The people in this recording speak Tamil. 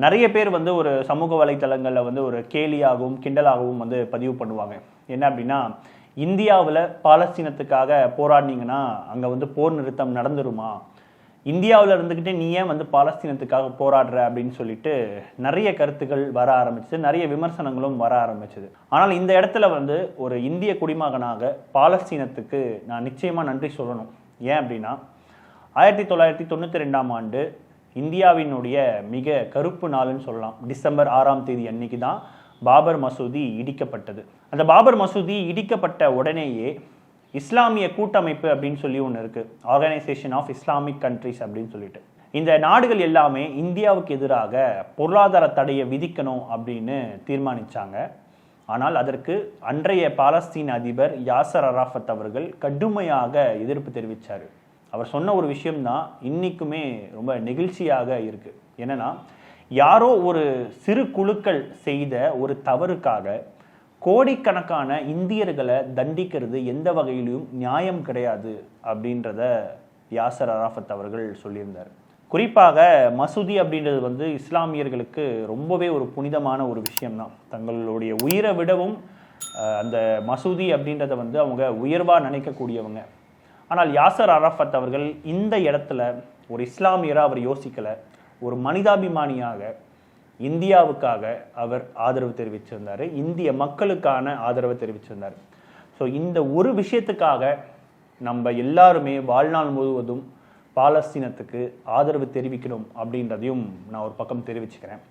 நிறைய பேர் வந்து ஒரு சமூக வலைத்தளங்களில் வந்து ஒரு கேலியாகவும் கிண்டலாகவும் வந்து பதிவு பண்ணுவாங்க. என்ன அப்படின்னா இந்தியாவில் பாலஸ்தீனத்துக்காக போராடினீங்கன்னா அங்கே வந்து போர் நிறுத்தம் நடந்துருமா? இந்தியாவில் இருந்துக்கிட்டு நீ ஏன் வந்து பாலஸ்தீனத்துக்காக போராடுற அப்படின்னு சொல்லிட்டு நிறைய கருத்துக்கள் வர ஆரம்பிச்சது நிறைய விமர்சனங்களும் வர ஆரம்பிச்சது. ஆனால் இந்த இடத்துல வந்து ஒரு இந்திய குடிமகனாக பாலஸ்தீனத்துக்கு நான் நிச்சயமாக நன்றி சொல்லணும். ஏன் அப்படின்னா ஆயிரத்தி தொள்ளாயிரத்தி தொண்ணூற்றி ரெண்டாம் ஆண்டு இந்தியாவினுடைய மிக கருப்பு நாள்னு சொல்லலாம். டிசம்பர் ஆறாம் தேதி அன்னைக்கு தான் பாபர் மசூதி இடிக்கப்பட்டது. அந்த பாபர் மசூதி இடிக்கப்பட்ட உடனேயே இஸ்லாமிய கூட்டமைப்பு அப்படின்னு சொல்லி ஒன்று இருக்குது ஆர்கனைசேஷன் ஆஃப் இஸ்லாமிக் கண்ட்ரிஸ் அப்படின்னு சொல்லிட்டு. இந்த நாடுகள் எல்லாமே இந்தியாவுக்கு எதிராக பொருளாதார தடையை விதிக்கணும் அப்படின்னு தீர்மானிச்சாங்க. ஆனால் அதற்கு அன்றைய பாலஸ்தீன் அதிபர் யாசர் அராஃபத் அவர்கள் கடுமையாக எதிர்ப்பு தெரிவித்தார் அவர் சொன்ன ஒரு விஷயம்தான் இன்றைக்குமே ரொம்ப நெகிழ்ச்சியாக இருக்கு. என்னென்னா யாரோ ஒரு சிறு குழுக்கள் செய்த ஒரு தவறுக்காக கோடிக்கணக்கான இந்தியர்களை தண்டிக்கிறது எந்த வகையிலும் நியாயம் கிடையாது அப்படின்றத யாசர் அராஃபத் அவர்கள் சொல்லியிருந்தார். குறிப்பாக மசூதி அப்படின்றது வந்து இஸ்லாமியர்களுக்கு ரொம்பவே ஒரு புனிதமான ஒரு விஷயம்தான். தங்களுடைய உயிரை விடவும் அந்த மசூதி அப்படின்றத வந்து அவங்க உயர்வாக நினைக்கக்கூடியவங்க. ஆனால் யாசர் அரஃபத் அவர்கள் இந்த இடத்துல ஒரு இஸ்லாமியராக அவர் யோசிக்கலை. ஒரு மனிதாபிமானியாக இந்தியாவுக்காக அவர் ஆதரவு தெரிவிச்சிருந்தார். இந்திய மக்களுக்கான ஆதரவு தெரிவிச்சிருந்தார். ஸோ இந்த ஒரு விஷயத்துக்காக நம்ம எல்லாருமே வாழ்நாள் முழுவதும் பாலஸ்தீனத்துக்கு ஆதரவு தெரிவிக்கணும் அப்படின்றதையும் நான் ஒரு பக்கம் தெரிவிச்சுக்கிறேன்.